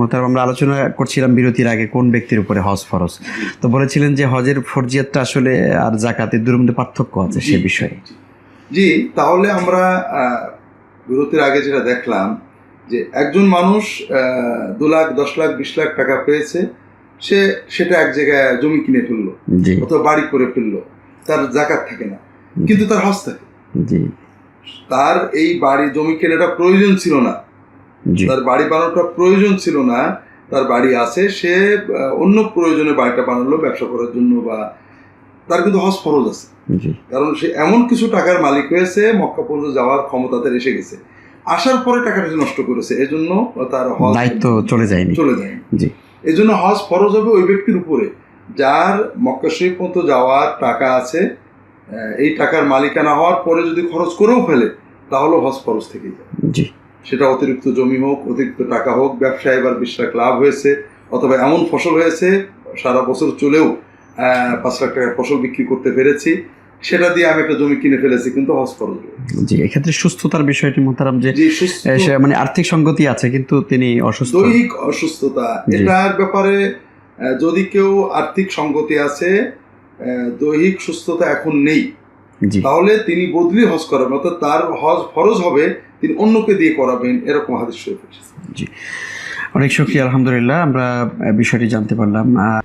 মোতার আমরা আলোচনা করছিলাম বিরতির আগে কোন ব্যক্তির উপরে হজ ফরজ। তো বলেছিলেন যে হজের ফরজিয়াতটা আসলে আর জাকাতের দুর মধ্যে পার্থক্য আছে সে বিষয়ে। জি তাহলে আমরা বিরতির আগে যেটা দেখলাম যে একজন মানুষ দু লাখ দশ লাখ বিশ লাখ টাকা পেয়েছে সে সেটা এক জায়গায় জমি কিনে ফেলল অথবা বাড়ি করে ফেলল তার জাকাত থাকে না কিন্তু তার হজ থাকে। জি। তার এই বাড়ি জমি কেনাটা প্রয়োজন ছিল না। তার বাড়ি বানানোটা প্রয়োজন ছিল না তার বাড়ি আছে সে অন্য প্রয়োজনে বাড়িটা বানালো ব্যবসা করার জন্য বা তার কিন্তু হজ ফরজ আছে। কারণ সে এমন কিছু টাকার মালিক হয়েছে মক্কা পর্যন্ত যাওয়ার ক্ষমতা তার এসে গেছে। আসার পরে টাকাটা নষ্ট করেছে এজন্য তার হজ দায়িত্ব চলে যায়নি। চলে যায় জি। এই জন্য হজ ফরজ হবে ওই ব্যক্তির উপরে। যার মক্কা শরীফ পর্যন্ত যাওয়ার টাকা আছে এই টাকার মালিকানা হওয়ার পরে যদি খরচ করেও ফেলে তাহলে হজ ফরজ থেকেই যায়। জি। সেটা অতিরিক্ত জমি হোক অতিরিক্ত টাকা হোক ব্যবসায় এবার বিশ লাখ লাভ হয়েছে অথবা এমন ফসল হয়েছে সারা বছর চলেও পাঁচ লাখ টাকার ফসল বিক্রি করতে পেরেছি সেটা দিয়ে আমি একটা জমি কিনে ফেলেছি কিন্তু হজ হবে। জি এক্ষেত্রে সুস্থতার বিষয়টি মোতারাম যে মানে আর্থিক সঙ্গতি আছে কিন্তু তিনি অসুস্থ দৈহিক অসুস্থতা। এটার ব্যাপারে যদি কেউ আর্থিক সঙ্গতি আছে দৈহিক সুস্থতা এখন নেই তাহলে তিনি বদলি হজ করাবেন অর্থাৎ তার হজ ফরজ হবে তিনি অন্যকে দিয়ে করাবেন এরকম হাদিস শরীফ জি। অনেক সুখী আলহামদুলিল্লাহ আমরা বিষয়টি জানতে পারলাম। আহ,